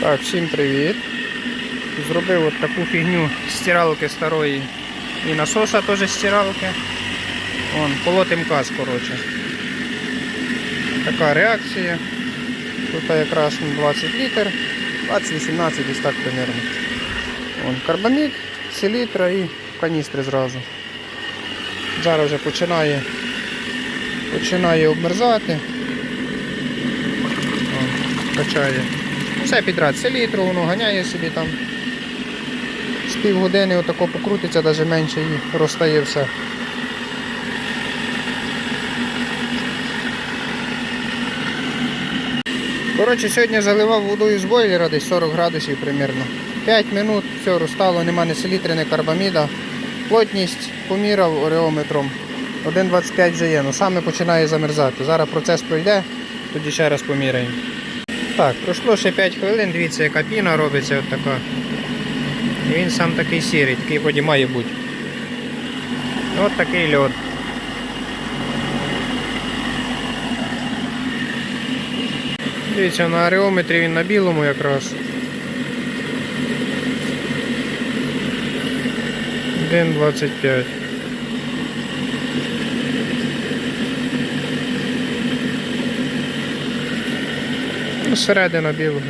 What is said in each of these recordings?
Так, всім привіт. Зробив от таку фігню стиралки старої і насоса теж стиралки. Вон, полотим каз, коротше. Така реакція. Тут якраз ну, 20 літр, 20-18 десь так примерно. Вон, карбамід, селітра і каністри зразу. Зараз вже починає, починає обмерзати. Вон, качає. Все підряд, селітру, воно ганяє собі там. З півгодини отако покрутиться, навіть менше і розтає все. Коротше, сьогодні заливав водою з бойлера десь 40 градусів примерно. 5 минут, все розстало, нема ні селітри, ні карбаміда. Плотність поміряв ореометром. 1,25 вже є, ну саме починає замерзати. Зараз процес пройде, тоді ще раз поміряємо. Так, пройшло ще 5 хвилин, дивіться, яка піна робиться от така. І він сам такий сірий, такий ході має бути. От такий льод. Дивіться, на ареометрі він на білому якраз. 1,25. Ну, середина білого.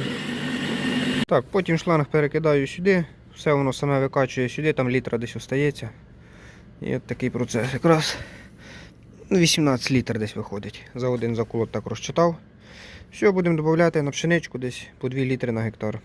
Так, потім шланг перекидаю сюди, все воно саме викачує сюди, там літра десь остається. І от такий процес. Якраз 18 літр десь виходить. За один заколот так розчитав. Все, будемо додати на пшеничку десь по 2 літри на гектар.